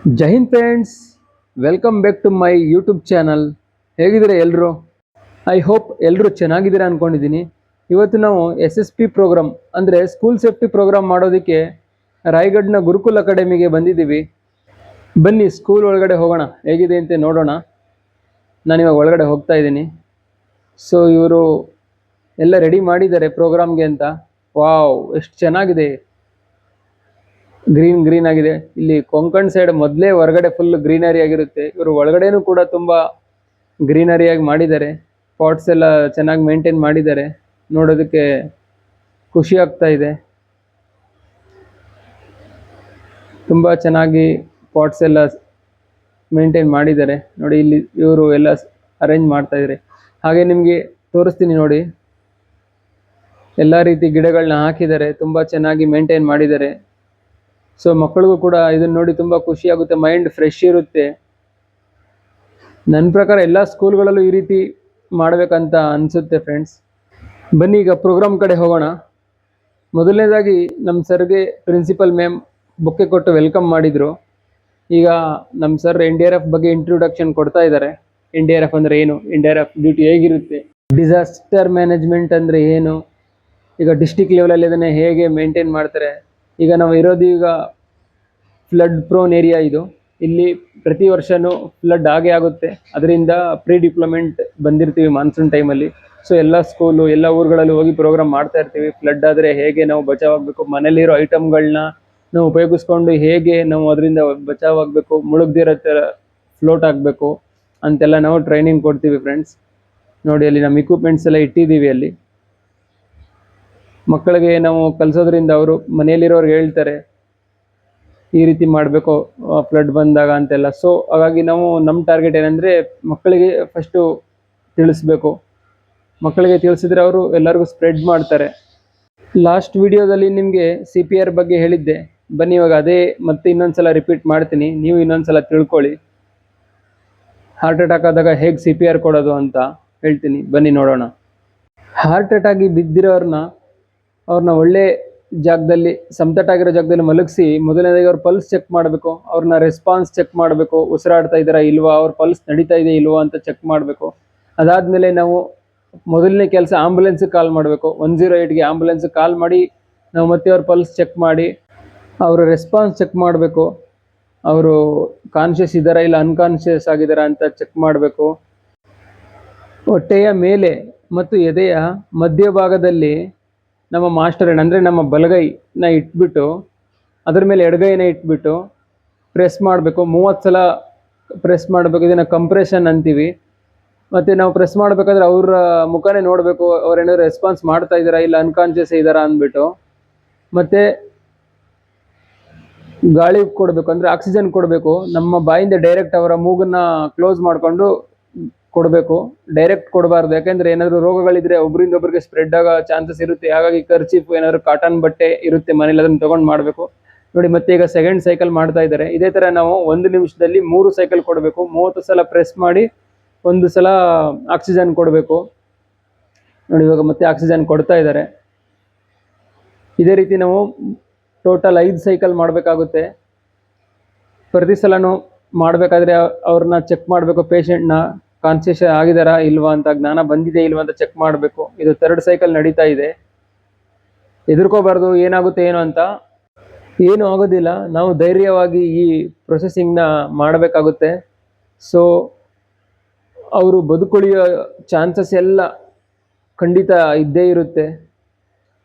Jai Hind friends welcome back to my YouTube channel ಹೇಗಿದ್ದೀರಾ ಎಲ್ಲರೂ I hope ಎಲ್ಲರೂ ಚೆನ್ನಾಗಿದ್ದೀರಾ ಅಂದ್ಕೊಂಡಿದ್ದೀನಿ ಇವತ್ತು ನಾವು ಎಸ್ ಎಸ್ ಪಿ ಪ್ರೋಗ್ರಾಮ್ ಅಂದರೆ ಸ್ಕೂಲ್ ಸೇಫ್ಟಿ ಪ್ರೋಗ್ರಾಮ್ ಮಾಡೋದಕ್ಕೆ ರಾಯಗಢನ ಗುರುಕುಲ್ ಅಕಾಡೆಮಿಗೆ ಬಂದಿದ್ದೀವಿ. ಬನ್ನಿ ಸ್ಕೂಲ್ ಒಳಗಡೆ ಹೋಗೋಣ. ಹೇಗಿದೆ ಅಂತ ನೋಡೋಣ. ನಾನಿವಾಗ ಒಳಗಡೆ ಹೋಗ್ತಾ ಇದ್ದೀನಿ. ಸೊ ಇವರು ಎಲ್ಲ ರೆಡಿ ಮಾಡಿದ್ದಾರೆ ಪ್ರೋಗ್ರಾಮ್ಗೆ ಅಂತ. ವಾವ್ ಎಷ್ಟು ಚೆನ್ನಾಗಿದೆ. ಗ್ರೀನ್ ಗ್ರೀನ್ ಆಗಿದೆ. ಇಲ್ಲಿ ಕೊಂಕಣ್ ಸೈಡ್ ಮೊದಲೇ ಹೊರಗಡೆ ಫುಲ್ ಗ್ರೀನರಿ ಆಗಿರುತ್ತೆ. ಇವರು ಒಳಗಡೆನೂ ಕೂಡ ತುಂಬಾ ಗ್ರೀನರಿ ಆಗಿ ಮಾಡಿದ್ದಾರೆ. ಪಾಟ್ಸ್ ಎಲ್ಲ ಚೆನ್ನಾಗಿ ಮೇಂಟೈನ್ ಮಾಡಿದ್ದಾರೆ. ನೋಡೋದಕ್ಕೆ ಖುಷಿ ಆಗ್ತಾ ಇದೆ. ತುಂಬ ಚೆನ್ನಾಗಿ ಪಾಟ್ಸ್ ಎಲ್ಲ ಮೇಂಟೈನ್ ಮಾಡಿದ್ದಾರೆ. ನೋಡಿ, ಇಲ್ಲಿ ಇವರು ಎಲ್ಲ ಅರೇಂಜ್ ಮಾಡ್ತಾ ಇದ್ದಾರೆ ಹಾಗೆ ನಿಮಗೆ ತೋರಿಸ್ತೀನಿ ನೋಡಿ. ಎಲ್ಲ ರೀತಿ ಗಿಡಗಳನ್ನ ಹಾಕಿದ್ದಾರೆ. ತುಂಬ ಚೆನ್ನಾಗಿ ಮೇಂಟೈನ್ ಮಾಡಿದ್ದಾರೆ. ಸೊ ಮಕ್ಕಳಿಗೂ ಕೂಡ ಇದನ್ನ ನೋಡಿ ತುಂಬ ಖುಷಿ ಆಗುತ್ತೆ ಮೈಂಡ್ ಫ್ರೆಶ್ ಇರುತ್ತೆ. ನನ್ನ ಪ್ರಕಾರ ಎಲ್ಲ ಸ್ಕೂಲ್ಗಳಲ್ಲೂ ಈ ರೀತಿ ಮಾಡಬೇಕಂತ ಅನಿಸುತ್ತೆ ಫ್ರೆಂಡ್ಸ್ ಬನ್ನಿ, ಈಗ ಪ್ರೋಗ್ರಾಮ್ ಕಡೆ ಹೋಗೋಣ. ಮೊದಲನೇದಾಗಿ ನಮ್ಮ ಸರ್ಗೆ ಪ್ರಿನ್ಸಿಪಲ್ ಮ್ಯಾಮ್ ಬುಕ್ಕೆ ಕೊಟ್ಟು ವೆಲ್ಕಮ್ ಮಾಡಿದರು. ಈಗ ನಮ್ಮ sir N D R F ಬಗ್ಗೆ ಇಂಟ್ರೊಡಕ್ಷನ್ ಕೊಡ್ತಾ ಇದ್ದಾರೆ. ಎನ್ ಡಿ ಆರ್ ಎಫ್ ಅಂದರೆ ಏನು? N D R F duty ಹೇಗಿರುತ್ತೆ? ಡಿಸಾಸ್ಟರ್ ಮ್ಯಾನೇಜ್ಮೆಂಟ್ ಅಂದರೆ ಏನು? ಈಗ ಡಿಸ್ಟಿಕ್ ಲೆವೆಲಲ್ಲಿ ಅದನ್ನು ಹೇಗೆ ಮೇಂಟೈನ್ ಮಾಡ್ತಾರೆ? ಈಗ ನಾವು ಇರೋದು ಈಗ ಫ್ಲಡ್ ಪ್ರೋನ್ ಏರಿಯಾ ಇದು. ಇಲ್ಲಿ ಪ್ರತಿ ವರ್ಷವೂ ಫ್ಲಡ್ ಆಗೇ ಆಗುತ್ತೆ. ಅದರಿಂದ ಪ್ರೀ ಡಿಪ್ಲೊಮೆಂಟ್ ಬಂದಿರ್ತೀವಿ ಮಾನ್ಸೂನ್ ಟೈಮಲ್ಲಿ ಸೊ ಎಲ್ಲ ಸ್ಕೂಲು ಎಲ್ಲ ಊರುಗಳಲ್ಲಿ ಹೋಗಿ ಪ್ರೋಗ್ರಾಮ್ ಮಾಡ್ತಾ ಇರ್ತೀವಿ. ಫ್ಲಡ್ ಆದರೆ ಹೇಗೆ ನಾವು ಬಚಾವಾಗಬೇಕು? ಮನೇಲಿರೋ ಐಟಮ್ಗಳನ್ನ ನಾವು ಉಪಯೋಗಿಸ್ಕೊಂಡು ಹೇಗೆ ನಾವು ಅದರಿಂದ ಬಚಾವಾಗಬೇಕು? ಮುಳುಗ್ದಿರೋ ಥರ ಫ್ಲೋಟ್ ಆಗಬೇಕು ಅಂತೆಲ್ಲ ನಾವು ಟ್ರೈನಿಂಗ್ ಕೊಡ್ತೀವಿ ಫ್ರೆಂಡ್ಸ್ ನೋಡಿ, ಅಲ್ಲಿ ನಮ್ಮ ಇಕ್ವಿಪ್ಮೆಂಟ್ಸ್ ಎಲ್ಲ ಇಟ್ಟಿದ್ದೀವಿ ಅಲ್ಲಿ. ಮಕ್ಕಳಿಗೆ ನಾವು ಕಲಿಸೋದ್ರಿಂದ ಅವರು ಮನೆಯಲ್ಲಿರೋರ್ಗೆ ಹೇಳ್ತಾರೆ, ಈ ರೀತಿ ಮಾಡಬೇಕು ಫ್ಲಡ್ ಬಂದಾಗ ಅಂತೆಲ್ಲ. ಸೊ ಹಾಗಾಗಿ ನಾವು ನಮ್ಮ ಟಾರ್ಗೆಟ್ ಏನಂದರೆ ಮಕ್ಕಳಿಗೆ ಫಸ್ಟು ತಿಳಿಸ್ಬೇಕು. ಮಕ್ಕಳಿಗೆ ತಿಳಿಸಿದ್ರೆ ಅವರು ಎಲ್ಲರಿಗೂ ಸ್ಪ್ರೆಡ್ ಮಾಡ್ತಾರೆ. ಲಾಸ್ಟ್ ವಿಡಿಯೋದಲ್ಲಿ ನಿಮಗೆ ಸಿ ಪಿ ಆರ್ ಬಗ್ಗೆ ಹೇಳಿದ್ದೆ. ಬನ್ನಿ ಇವಾಗ ಅದೇ ಮತ್ತೆ ಇನ್ನೊಂದ್ಸಲ ರಿಪೀಟ್ ಮಾಡ್ತೀನಿ. ನೀವು ಇನ್ನೊಂದ್ಸಲ ತಿಳ್ಕೊಳ್ಳಿ. ಹಾರ್ಟ್ ಅಟ್ಯಾಕ್ ಆದಾಗ ಹೇಗೆ ಸಿ ಪಿ ಆರ್ ಕೊಡೋದು ಅಂತ ಹೇಳ್ತೀನಿ. ಬನ್ನಿ ನೋಡೋಣ. ಹಾರ್ಟ್ ಅಟ್ಯಾಗಿ ಬಿದ್ದಿರೋರ್ನ ಅವ್ರನ್ನ ಒಳ್ಳೆ ಜಾಗದಲ್ಲಿ ಸಮತಟ್ಟಾಗಿರೋ ಜಾಗದಲ್ಲಿ ಮಲಗಿಸಿ, ಮೊದಲನೇದಾಗಿ ಅವ್ರ ಪಲ್ಸ್ ಚೆಕ್ ಮಾಡಬೇಕು ಅವ್ರನ್ನ ರೆಸ್ಪಾನ್ಸ್ ಚೆಕ್ ಮಾಡಬೇಕು, ಉಸಿರಾಡ್ತಾ ಇದ್ದಾರಾ ಇಲ್ವಾ, ಅವ್ರ ಪಲ್ಸ್ ನಡೀತಾ ಇದೆ ಇಲ್ವಾ ಅಂತ ಚೆಕ್ ಮಾಡಬೇಕು. ಅದಾದಮೇಲೆ ನಾವು ಮೊದಲನೇ ಕೆಲಸ ಆಂಬುಲೆನ್ಸಿಗೆ ಕಾಲ್ ಮಾಡಬೇಕು. ಒನ್ ಜೀರೋ ಏಯ್ಟ್ಗೆ ಆಂಬುಲೆನ್ಸಿಗೆ ಕಾಲ್ ಮಾಡಿ, ನಾವು ಮತ್ತೆ ಅವ್ರ ಪಲ್ಸ್ ಚೆಕ್ ಮಾಡಿ, ಅವರ ರೆಸ್ಪಾನ್ಸ್ ಚೆಕ್ ಮಾಡಬೇಕು. ಅವರು ಕಾನ್ಷಿಯಸ್ ಇದ್ದಾರಾ ಇಲ್ಲ ಅನ್ಕಾನ್ಷಿಯಸ್ ಆಗಿದ್ದಾರಾ ಅಂತ ಚೆಕ್ ಮಾಡಬೇಕು. ಹೊಟ್ಟೆಯ ಮೇಲೆ ಮತ್ತು ಎದೆಯ ಮಧ್ಯಭಾಗದಲ್ಲಿ ನಮ್ಮ ಮಾಸ್ಟರ್ ಏನು ನಮ್ಮ ಬಲಗೈನ ಇಟ್ಬಿಟ್ಟು, ಅದ್ರ ಮೇಲೆ ಎಡಗೈನ ಇಟ್ಬಿಟ್ಟು ಪ್ರೆಸ್ ಮಾಡಬೇಕು. ಮೂವತ್ತು ಸಲ ಪ್ರೆಸ್ ಮಾಡಬೇಕು. ಇದನ್ನು ಕಂಪ್ರೆಷನ್ ಅಂತೀವಿ. ಮತ್ತು ನಾವು ಪ್ರೆಸ್ ಮಾಡಬೇಕಾದ್ರೆ ಅವರ ಮುಖನೇ ನೋಡಬೇಕು. ಅವ್ರೇನಾದ್ರು ರೆಸ್ಪಾನ್ಸ್ ಮಾಡ್ತಾ ಇದ್ದಾರಾ ಇಲ್ಲ ಅನ್ಕಾನ್ಷಿಯಸ್ ಇದ್ದಾರಾ ಅಂದ್ಬಿಟ್ಟು. ಮತ್ತು ಗಾಳಿ ಕೊಡಬೇಕು. ಅಂದರೆ ಆಕ್ಸಿಜನ್ ಕೊಡಬೇಕು. ನಮ್ಮ ಬಾಯಿಂದ ಡೈರೆಕ್ಟ್ ಅವರ ಮೂಗನ್ನ ಕ್ಲೋಸ್ ಮಾಡಿಕೊಂಡು ಕೊಡಬೇಕು ಡೈರೆಕ್ಟ್ ಕೊಡಬಾರ್ದು. ಯಾಕಂದ್ರೆ ಏನಾದರೂ ರೋಗಗಳಿದ್ರೆ ಒಬ್ಬರಿಂದ ಒಬ್ಬರಿಗೆ ಸ್ಪ್ರೆಡ್ ಆಗೋ ಚಾನ್ಸಸ್ ಇರುತ್ತೆ. ಹಾಗಾಗಿ ಖರ್ಚಿಫ್ ಏನಾದರೂ ಕಾಟನ್ ಬಟ್ಟೆ ಇರುತ್ತೆ ಮನೇಲಿ, ಅದನ್ನು ತೊಗೊಂಡು ಮಾಡಬೇಕು. ನೋಡಿ ಮತ್ತೆ ಈಗ ಸೆಕೆಂಡ್ ಸೈಕಲ್ ಮಾಡ್ತಾ ಇದ್ದಾರೆ. ಇದೇ ಥರ ನಾವು ಒಂದು ನಿಮಿಷದಲ್ಲಿ ಮೂರು ಸೈಕಲ್ ಕೊಡಬೇಕು. ಮೂವತ್ತು ಸಲ ಪ್ರೆಸ್ ಮಾಡಿ ಒಂದು ಸಲ ಆಕ್ಸಿಜನ್ ಕೊಡಬೇಕು. ನೋಡಿ, ಇವಾಗ ಮತ್ತೆ ಆಕ್ಸಿಜನ್ ಕೊಡ್ತಾ ಇದ್ದಾರೆ. ಇದೇ ರೀತಿ ನಾವು ಟೋಟಲ್ ಐದು ಸೈಕಲ್ ಮಾಡಬೇಕಾಗುತ್ತೆ. ಪ್ರತಿ ಸಲನೂ ಮಾಡಬೇಕಾದ್ರೆ ಅವ್ರನ್ನ ಚೆಕ್ ಮಾಡಬೇಕು ಪೇಷಂಟ್ನ ಕಾನ್ಸಿಯಸ್ ಆಗಿದಾರಾ ಇಲ್ವಾ ಅಂತ ಜ್ಞಾನ ಬಂದಿದೆ ಇಲ್ವಾ ಅಂತ ಚೆಕ್ ಮಾಡಬೇಕು. ಇದು ಥರ್ಡ್ ಸೈಕಲ್ ನಡೀತಾ ಇದೆ. ಹೆದರ್ಕೋಬಾರ್ದು ಏನಾಗುತ್ತೆ ಏನು ಅಂತ ಏನು ಆಗೋದಿಲ್ಲ. ನಾವು ಧೈರ್ಯವಾಗಿ ಈ ಪ್ರೊಸೆಸಿಂಗ್ನ ಮಾಡಬೇಕಾಗುತ್ತೆ. ಸೊ ಅವರು ಬದುಕುಳಿಯೋ ಚಾನ್ಸಸ್ ಎಲ್ಲ ಖಂಡಿತ ಇದ್ದೇ ಇರುತ್ತೆ.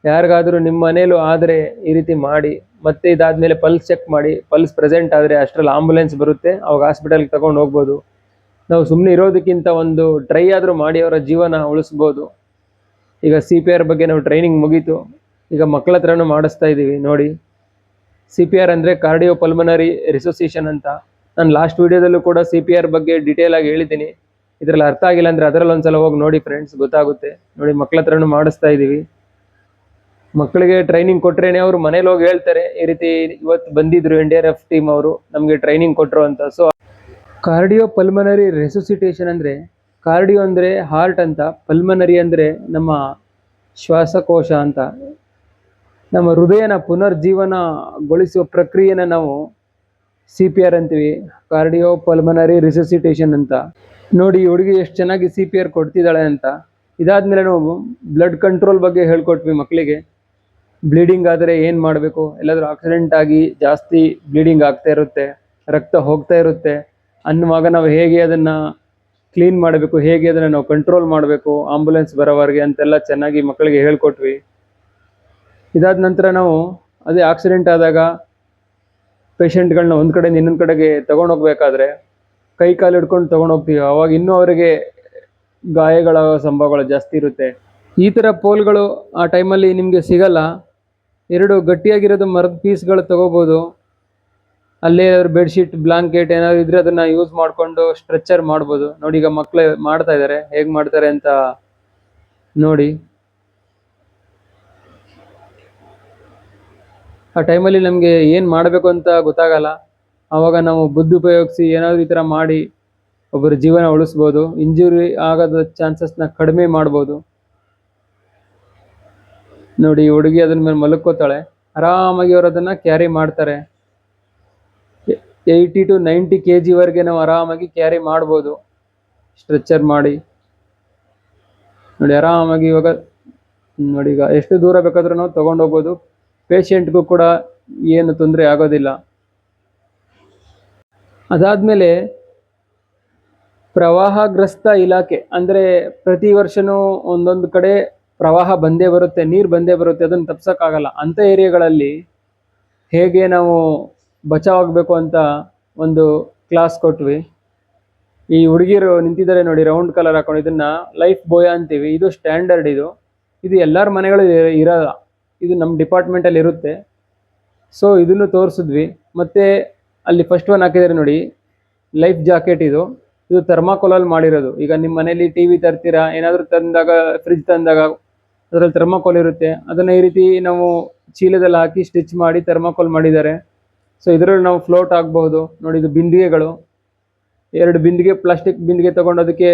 ಯಾರಿಗಾದರೂ ನಿಮ್ಮ ಮನೇಲೂ ಆದರೆ ಈ ರೀತಿ ಮಾಡಿ, ಮತ್ತೆ ಇದಾದಮೇಲೆ ಪಲ್ಸ್ ಚೆಕ್ ಮಾಡಿ ಪಲ್ಸ್ ಪ್ರೆಸೆಂಟ್ ಆದರೆ ಅಷ್ಟರಲ್ಲಿ ಆಂಬುಲೆನ್ಸ್ ಬರುತ್ತೆ. ಅವಾಗ ಹಾಸ್ಪಿಟಲ್ಗೆ ತಗೊಂಡು ಹೋಗ್ಬೋದು. ನಾವು ಸುಮ್ಮನೆ ಇರೋದಕ್ಕಿಂತ ಒಂದು ಟ್ರೈ ಆದರೂ ಮಾಡಿ ಅವರ ಜೀವನ ಉಳಿಸ್ಬೋದು. ಈಗ ಸಿ ಪಿ ಆರ್ ಬಗ್ಗೆ ನಾವು ಟ್ರೈನಿಂಗ್ ಮುಗೀತು. ಈಗ ಮಕ್ಕಳ ಹತ್ರನೂ ಮಾಡಿಸ್ತಾ ಇದ್ದೀವಿ ನೋಡಿ. ಸಿ ಪಿ ಆರ್ ಅಂದರೆ ಕಾರ್ಡಿಯೋ ಪಲ್ಮನರಿ ರಿಸೋಸಿಯೇಷನ್ ಅಂತ. ನಾನು ಲಾಸ್ಟ್ ವೀಡಿಯೋದಲ್ಲೂ ಕೂಡ ಸಿ ಪಿ ಆರ್ ಬಗ್ಗೆ ಡೀಟೇಲ್ ಆಗಿ ಹೇಳಿದ್ದೀನಿ. ಇದರಲ್ಲಿ ಅರ್ಥ ಆಗಿಲ್ಲ ಅಂದರೆ ಅದರಲ್ಲಿ ಒಂದ್ಸಲ ಹೋಗಿ ನೋಡಿ ಫ್ರೆಂಡ್ಸ್ ಗೊತ್ತಾಗುತ್ತೆ. ನೋಡಿ ಮಕ್ಕಳ ಹತ್ರನೂ ಮಾಡಿಸ್ತಾ ಇದ್ದೀವಿ ಮಕ್ಕಳಿಗೆ ಟ್ರೈನಿಂಗ್ ಕೊಟ್ರೇನೆ ಅವರು ಮನೇಲಿ ಹೋಗಿ ಹೇಳ್ತಾರೆ, ಈ ರೀತಿ ಇವತ್ತು ಬಂದಿದ್ರು N D R F team ಅವರು, ನಮಗೆ ಟ್ರೈನಿಂಗ್ ಕೊಟ್ಟರು ಅಂತ. ಸೊ ಕಾರ್ಡಿಯೋ ಪಲ್ಮನರಿ ರೆಸುಸಿಟೇಷನ್ ಅಂದರೆ ಕಾರ್ಡಿಯೋ ಅಂದರೆ ಹಾರ್ಟ್ ಅಂತ, ಪಲ್ಮನರಿ ಅಂದರೆ ನಮ್ಮ ಶ್ವಾಸಕೋಶ ಅಂತ. ನಮ್ಮ ಹೃದಯನ ಪುನರ್ಜೀವನಗೊಳಿಸುವ ಪ್ರಕ್ರಿಯೆನ ನಾವು ಸಿ ಪಿ ಆರ್ ಅಂತೀವಿ ಕಾರ್ಡಿಯೋ ಪಲ್ಮನರಿ ರಿಸಸಿಟೇಷನ್ ಅಂತ. ನೋಡಿ ಹುಡುಗಿ ಎಷ್ಟು ಚೆನ್ನಾಗಿ ಸಿ ಪಿ ಆರ್ ಕೊಡ್ತಿದ್ದಾಳೆ ಅಂತ. ಇದಾದಮೇಲೆ ನಾವು ಬ್ಲಡ್ ಕಂಟ್ರೋಲ್ ಬಗ್ಗೆ ಹೇಳ್ಕೊಟ್ವಿ ಮಕ್ಕಳಿಗೆ ಬ್ಲೀಡಿಂಗ್ ಆದರೆ ಏನು ಮಾಡಬೇಕು? ಎಲ್ಲಾದರೂ ಆಕ್ಸಿಡೆಂಟ್ ಆಗಿ ಜಾಸ್ತಿ ಬ್ಲೀಡಿಂಗ್ ಆಗ್ತಾ ಇರುತ್ತೆ, ರಕ್ತ ಹೋಗ್ತಾ ಇರುತ್ತೆ. ಅನ್ನುವಾಗ ನಾವು ಹೇಗೆ ಅದನ್ನು ಕ್ಲೀನ್ ಮಾಡಬೇಕು, ಹೇಗೆ ಅದನ್ನು ನಾವು ಕಂಟ್ರೋಲ್ ಮಾಡಬೇಕು ಆಂಬುಲೆನ್ಸ್ ಬರೋವರೆಗೆ ಅಂತೆಲ್ಲ ಚೆನ್ನಾಗಿ ಮಕ್ಕಳಿಗೆ ಹೇಳ್ಕೊಟ್ವಿ. ಇದಾದ ನಂತರ ನಾವು ಅದೇ ಆಕ್ಸಿಡೆಂಟ್ ಆದಾಗ ಪೇಷಂಟ್ಗಳನ್ನ ಒಂದು ಕಡೆಯಿಂದ ಇನ್ನೊಂದು ಕಡೆಗೆ ತಗೊಂಡೋಗ್ಬೇಕಾದ್ರೆ ಕೈ ಕಾಲು ಹಿಡ್ಕೊಂಡು ತೊಗೊಂಡೋಗ್ತೀವಿ ಅವಾಗ ಇನ್ನೂ ಅವರಿಗೆ ಗಾಯಗಳ ಸಂಭವಗಳು ಜಾಸ್ತಿ ಇರುತ್ತೆ. ಈ ಥರ ಪೋಲ್ಗಳು ಆ ಟೈಮಲ್ಲಿ ನಿಮಗೆ ಸಿಗಲ್ಲ. ಎರಡು ಗಟ್ಟಿಯಾಗಿರೋದು ಮರದ ಪೀಸ್ಗಳು ತಗೋಬೋದು. ಅಲ್ಲೇ ಬೆಡ್ಶೀಟ್ ಬ್ಲಾಂಕೆಟ್ ಏನಾದ್ರು ಇದ್ರೆ ಅದನ್ನ ಯೂಸ್ ಮಾಡ್ಕೊಂಡು ಸ್ಟ್ರೆಚರ್ ಮಾಡ್ಬೋದು. ನೋಡಿ ಈಗ ಮಕ್ಳು ಮಾಡ್ತಾ ಇದಾರೆ. ಹೇಗ್ ಮಾಡ್ತಾರೆ ಅಂತ ನೋಡಿ. ಆ ಟೈಮಲ್ಲಿ ನಮಗೆ ಏನು ಮಾಡಬೇಕು ಅಂತ ಗೊತ್ತಾಗಲ್ಲ. ಆವಾಗ ನಾವು ಬುದ್ಧಿ ಉಪಯೋಗಿಸಿ ಏನಾದರೂ ಈ ಥರ ಮಾಡಿ ಒಬ್ಬರ ಜೀವನ ಉಳಿಸ್ಬೋದು. ಇಂಜುರಿ ಆಗೋದ ಚಾನ್ಸಸ್ನ ಕಡಿಮೆ ಮಾಡ್ಬೋದು. ನೋಡಿ ಹುಡುಗಿ ಅದನ್ನ ಮೇಲೆ ಮಲಕ್ಕೋತಾಳೆ ಆರಾಮಾಗಿ ಅವ್ರು ಅದನ್ನ ಕ್ಯಾರಿ ಮಾಡ್ತಾರೆ. ಏಯ್ಟಿ ಟು ನೈಂಟಿ ಕೆ ಜಿವರೆಗೆ ನಾವು ಆರಾಮಾಗಿ ಕ್ಯಾರಿ ಮಾಡ್ಬೋದು. ಸ್ಟ್ರೆಚ್ಚರ್ ಮಾಡಿ. ನೋಡಿ ಆರಾಮಾಗಿ ಇವಾಗ, ನೋಡಿ ಈಗ ಎಷ್ಟು ದೂರ ಬೇಕಾದ್ರೂ ನಾವು ತೊಗೊಂಡೋಗ್ಬೋದು ಪೇಷಂಟ್ಗೂ ಕೂಡ ಏನು ತೊಂದರೆ ಆಗೋದಿಲ್ಲ. ಅದಾದಮೇಲೆ ಪ್ರವಾಹಗ್ರಸ್ತ ಇಲಾಖೆ, ಅಂದರೆ ಪ್ರತಿ ವರ್ಷನೂ ಒಂದೊಂದು ಕಡೆ ಪ್ರವಾಹ ಬಂದೇ ಬರುತ್ತೆ, ನೀರು ಬಂದೇ ಬರುತ್ತೆ, ಅದನ್ನು ತಪ್ಸೋಕ್ಕಾಗಲ್ಲ. ಅಂಥ ಏರಿಯಾಗಳಲ್ಲಿ ಹೇಗೆ ನಾವು ಬಚಾವ್ ಆಗಬೇಕು ಅಂತ ಒಂದು ಕ್ಲಾಸ್ ಕೊಟ್ವಿ. ಈ ಹುಡುಗಿರು ನಿಂತಿದ್ದಾರೆ ನೋಡಿ ರೌಂಡ್ ಕಲರ್ ಹಾಕೊಂಡು. ಇದನ್ನ ಲೈಫ್ ಬೋಯ ಅಂತೀವಿ. ಇದು ಸ್ಟ್ಯಾಂಡರ್ಡ್ ಇದು. ಇದು ಎಲ್ಲರ ಮನೆಗಳು ಇರ- ಇರಲ್ಲ. ಇದು ನಮ್ಮ ಡಿಪಾರ್ಟ್ಮೆಂಟಲ್ಲಿ ಇರುತ್ತೆ. ಸೊ ಇದನ್ನು ತೋರಿಸಿದ್ವಿ. ಮತ್ತೆ ಅಲ್ಲಿ ಫಸ್ಟ್ ಒನ್ ಹಾಕಿದ್ದಾರೆ ನೋಡಿ. ಲೈಫ್ ಜಾಕೆಟ್ ಇದು. ಇದು ಥರ್ಮಾಕೋಲಲ್ಲಿ ಮಾಡಿರೋದು. ಈಗ ನಿಮ್ಮ ಮನೇಲಿ ಟಿ ವಿ ತರ್ತೀರಾ? ಏನಾದರೂ ತಂದಾಗ ಫ್ರಿಜ್ ತಂದಾಗ ಅದರಲ್ಲಿ ಥರ್ಮಾಕೋಲ್ ಇರುತ್ತೆ. ಅದನ್ನು ಈ ರೀತಿ ನಾವು ಚೀಲದಲ್ಲಿ ಹಾಕಿ ಸ್ಟಿಚ್ ಮಾಡಿ ಥರ್ಮಾಕೋಲ್ ಮಾಡಿದ್ದಾರೆ. ಸೊ ಇದರಲ್ಲಿ ನಾವು ಫ್ಲೋಟ್ ಆಗಬಹುದು. ನೋಡಿ, ಇದು ಬಿಂದಿಗೆಗಳು. ಎರಡು ಬಿಂದಿಗೆ ಪ್ಲಾಸ್ಟಿಕ್ ಬಿಂದಿಗೆ ತಗೊಂಡು ಅದಕ್ಕೆ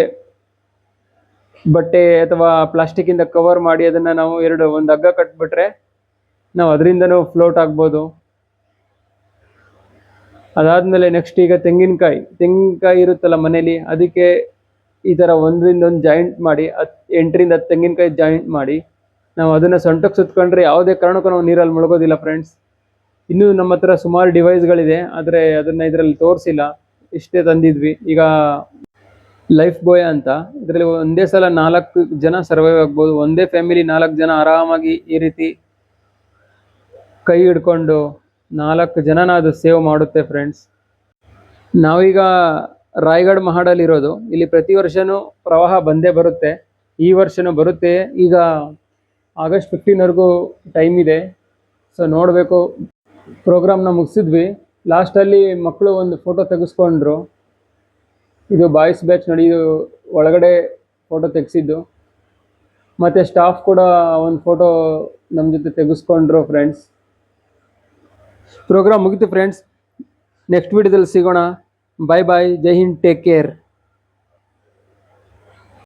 ಬಟ್ಟೆ ಅಥವಾ ಪ್ಲಾಸ್ಟಿಕ್ಕಿಂದ ಕವರ್ ಮಾಡಿ ಅದನ್ನ ನಾವು ಎರಡು, ಒಂದು ಹಗ್ಗ ಕಟ್ಬಿಟ್ರೆ ನಾವು ಅದರಿಂದನೂ ಫ್ಲೋಟ್ ಆಗ್ಬೋದು ಅದಾದ್ಮೇಲೆ ನೆಕ್ಸ್ಟ್ ಈಗ ತೆಂಗಿನಕಾಯಿ. ತೆಂಗಿನಕಾಯಿ ಇರುತ್ತಲ್ಲ ಮನೇಲಿ, ಅದಕ್ಕೆ ಈ ಥರ ಒಂದರಿಂದ ಒಂದು ಜಾಯಿಂಟ್ ಮಾಡಿ ಹತ್ತು ಎಂಟರಿಂದ ಹತ್ತು ತೆಂಗಿನಕಾಯಿ ಜಾಯಿಂಟ್ ಮಾಡಿ, ನಾವು ಅದನ್ನು ಸೊಂಟಕ್ಕೆ ಸುತ್ಕೊಂಡ್ರೆ ಯಾವುದೇ ಕಾರಣಕ್ಕೂ ನಾವು ನೀರಲ್ಲಿ ಮುಳುಗೋದಿಲ್ಲ ಫ್ರೆಂಡ್ಸ್ ಇನ್ನೂ ನಮ್ಮ ಹತ್ರ ಸುಮಾರು ಡಿವೈಸ್ಗಳಿದೆ ಆದರೆ ಅದನ್ನು ಇದರಲ್ಲಿ ತೋರಿಸಿಲ್ಲ. ಇಷ್ಟೇ ತಂದಿದ್ವಿ. ಈಗ ಲೈಫ್ ಬಾಯ್ ಅಂತ. ಇದರಲ್ಲಿ ಒಂದೇ ಸಲ ನಾಲ್ಕು ಜನ ಸರ್ವೈವ್ ಆಗ್ಬೋದು. ಒಂದೇ ಫ್ಯಾಮಿಲಿ ನಾಲ್ಕು ಜನ ಆರಾಮಾಗಿ ಈ ರೀತಿ ಕೈ ಹಿಡ್ಕೊಂಡು ನಾಲ್ಕು ಜನನ ಅದು ಸೇವ್ ಮಾಡುತ್ತೆ ಫ್ರೆಂಡ್ಸ್ ನಾವೀಗ ರಾಯಗಢ ಮಹಾಡಲ್ಲಿರೋದು. ಇಲ್ಲಿ ಪ್ರತಿ ವರ್ಷನೂ ಪ್ರವಾಹ ಬಂದೇ ಬರುತ್ತೆ. ಈ ವರ್ಷನೂ ಬರುತ್ತೆ. ಈಗ ಆಗಸ್ಟ್ ಫಿಫ್ಟೀನ್ವರೆಗೂ ಟೈಮ್ ಇದೆ. ಸೊ ನೋಡಬೇಕು. ಪ್ರೋಗ್ರಾಮ್ನ ಮುಗಿಸಿದ್ವಿ. ಲಾಸ್ಟಲ್ಲಿ ಮಕ್ಕಳು ಒಂದು ಫೋಟೋ ತೆಗೆಸ್ಕೊಂಡ್ರು. ಇದು ಬಾಯ್ಸ್ ಬ್ಯಾಚ್ ನೋಡಿ, ಇದು ಒಳಗಡೆ ಫೋಟೋ ತೆಗೆಸಿದ್ದು. ಮತ್ತು ಸ್ಟಾಫ್ ಕೂಡ ಒಂದು ಫೋಟೋ ನಮ್ಮ ಜೊತೆ ತೆಗೆಸ್ಕೊಂಡ್ರು ಫ್ರೆಂಡ್ಸ್ ಪ್ರೋಗ್ರಾಮ್ ಮುಗಿತು ಫ್ರೆಂಡ್ಸ್ ನೆಕ್ಸ್ಟ್ ವಿಡಿಯೋದಲ್ಲಿ ಸಿಗೋಣ. Bye bye Jai Hind take care